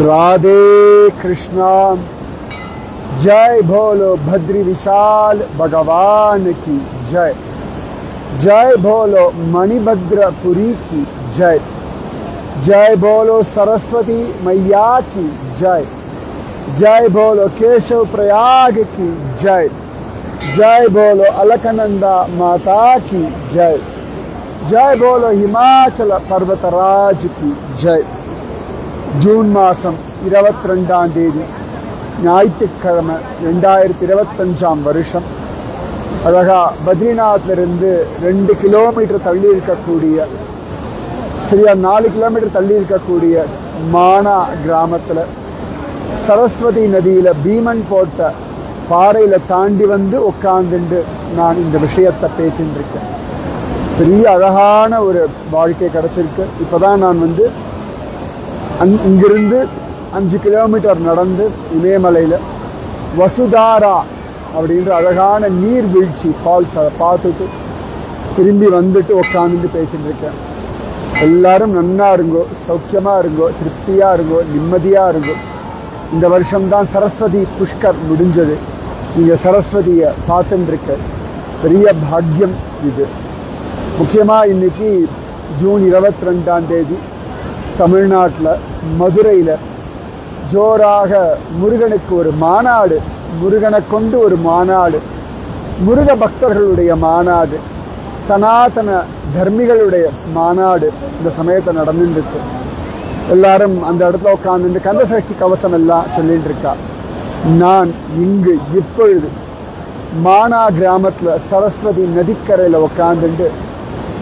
राधे कृष्णा। जय भोलो भद्री विशाल भगवान की जय। जय भोलो मणिभद्रपुरी की जय। जय बोलो सरस्वती मैया की जय। जय बोलो केशव प्रयाग की जय। जय बोलो अलकनंदा माता की जय। जय बोलो हिमाचल पर्वतराज की जय। ஜூன் மாதம் இருபத்தி ரெண்டாம் தேதி ஞாயிற்றுக்கிழமை ரெண்டாயிரத்தி இருபத்தஞ்சாம் வருஷம். அழகா பத்ரிநாத்லேருந்து ரெண்டு கிலோமீட்டர் தள்ளி இருக்கக்கூடிய சரியா நாலு கிலோமீட்டர் தள்ளி இருக்கக்கூடிய மானா கிராமத்தில் சரஸ்வதி நதியில் பீமன் போட்ட பாறையில் தாண்டி வந்து உட்காந்துண்டு நான் இந்த விஷயத்தை பேசின்னு இருக்கேன் பெரிய அழகான ஒரு வாழ்க்கை கிடச்சிருக்கு. இப்போ தான் நான் வந்து அங் இங்கிருந்து அஞ்சு கிலோமீட்டர் நடந்து இமயமலையில் வசுதாரா அப்படின்ற அழகான நீர்வீழ்ச்சி ஃபால்ஸ் அதை பார்த்துட்டு திரும்பி வந்துட்டு உட்காந்துட்டு பேசிட்டு இருக்கேன் எல்லாரும் நன்னா இருங்கோ சௌக்கியமாக இருங்கோ திருப்தியாக இருங்கோ நிம்மதியாக இருங்கோ. இந்த வருஷம்தான் சரஸ்வதி புஷ்கர் முடிஞ்சது. நீங்கள் சரஸ்வதியை பார்த்துட்டு இருக்க பெரிய பாக்யம் இது. முக்கியமாக இன்னைக்கு ஜூன் இருபத்தி ரெண்டாம் தேதி தமிழ்நாட்டில் மதுரையில் ஜோராக முருகனுக்கு ஒரு மாநாடு முருகனை கொண்டு ஒரு மாநாடு முருக பக்தர்களுடைய மாநாடு சனாதன தர்மிகளுடைய மாநாடு இந்த சமயத்தில் நடந்துட்டு எல்லாரும் அந்த இடத்துல உட்காந்துட்டு கந்த கவசம் எல்லாம் சொல்லிட்டு இருக்கா. நான் இங்கு இப்பொழுது மானா கிராமத்தில் சரஸ்வதி நதிக்கரையில் உட்காந்துட்டு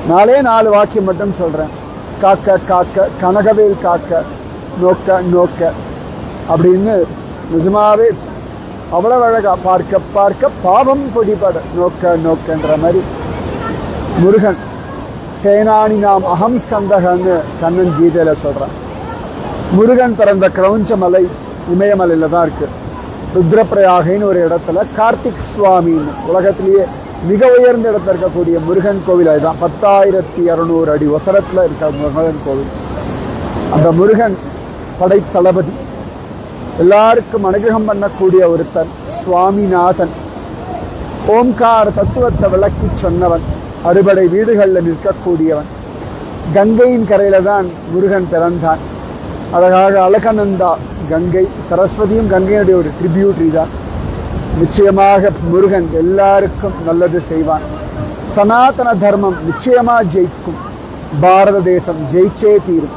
நாலே நாலு வாக்கியம் மட்டும் சொல்கிறேன் காக்க காக்க கனகவேல் காக்க நோக்க நோக்க அப்படின்னு நிஜமாவே அவ்வளவு அழகா பார்க்க பார்க்க பாவம் பொடிபட நோக்க நோக்கன்ற மாதிரி. முருகன் சேனானி நாம் அகம் ஸ்கந்தகன்னு கண்ணன் கீதையில சொல்றான். முருகன் பிறந்த கிரௌஞ்ச மலை இமயமலையில தான் இருக்கு. ருத்ரப்பிரயாகைன்னு ஒரு இடத்துல கார்த்திக் சுவாமின்னு உலகத்திலேயே மிக உயர்ந்த இடத்துல இருக்கக்கூடிய முருகன் கோவில் அதுதான். பத்தாயிரத்தி இரநூறு அடி ஒசரத்தில் இருக்க முருகன் கோவில். அந்த முருகன் படைத்தளபதி. எல்லாருக்கும் அனுகிரகம் பண்ணக்கூடிய ஒருத்தன் சுவாமிநாதன். ஓம்கார் தத்துவத்தை விளக்கி சொன்னவன் அறுபடை வீடுகளில் நிற்கக்கூடியவன். கங்கையின் கரையில தான் முருகன் பிறந்தான். அழகாக அழகநந்தா கங்கை சரஸ்வதியும் கங்கையுடைய ஒரு ட்ரிபியூட்ரி தான். நிச்சயமாக முருகன் எல்லாருக்கும் நல்லது செய்வான். சனாதன தர்மம் நிச்சயமா ஜெயிக்கும். பாரத தேசம் ஜெயிச்சே தீரும்.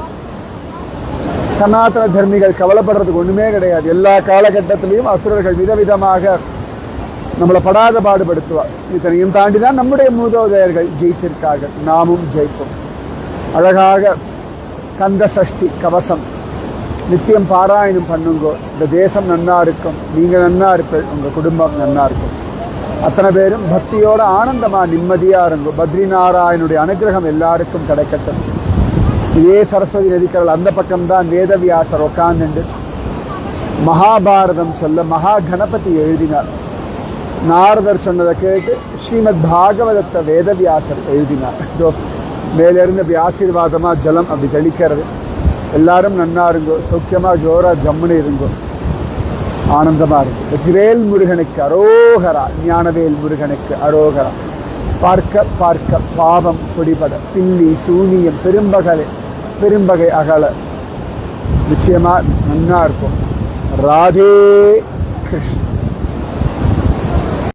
சனாதன தர்மிகள் கவலைப்படுறதுக்கு ஒண்ணுமே கிடையாது. எல்லா காலகட்டத்திலையும் அசுரர்கள் விதவிதமாக நம்மளை படாத பாடுபடுத்துவார். இத்தனையும் தாண்டி தான் நம்முடைய மூதோதயர்கள் ஜெயிச்சிருக்கார்கள். நாமும் ஜெயிப்போம். அழகாக கந்த சஷ்டி கவசம் நித்தியம் பாராயணம் பண்ணுங்கோ. இந்த தேசம் நன்னா இருக்கும். நீங்க நன்னா இருப்பீள் உங்க குடும்பம் நன்னா இருக்கும். அத்தனை பேரும் பக்தியோட ஆனந்தமா நிம்மதியா இருங்கோ. பத்ரிநாராயணுடைய அனுகிரகம் எல்லாருக்கும் கிடைக்கட்டும். இதே சரஸ்வதி நதிக்கடல் அந்த பக்கம்தான் வேதவியாசர் உட்கார்ந்துண்டு. மகாபாரதம் சொல்ல மகா கணபதி எழுதினார். நாரதர் சொன்னதை கேட்டு ஸ்ரீமத் பாகவதத்தை வேதவியாசர் எழுதினார். இதோ மேலிருந்து அப்படி ஆசீர்வாதமா ஜலம் அப்படி தெளிக்கிறது. எல்லாரும் நன்னா இருங்கோ சௌக்கியமா ஜோரா ஜம்முன்னு இருங்கோ. ஆனந்தமா இருக்கும் வெற்றிவேல் முருகனுக்கு அரோகரா ஞானவேல் முருகனுக்கு அரோகரா. பார்க்க பார்க்க பாவம் பொடிபட பில்லி சூனியம் பெரும்பகலை பெரும்பகை அகல. நிச்சயமா நன்னா இருக்கும் ராதே கிருஷ்ண.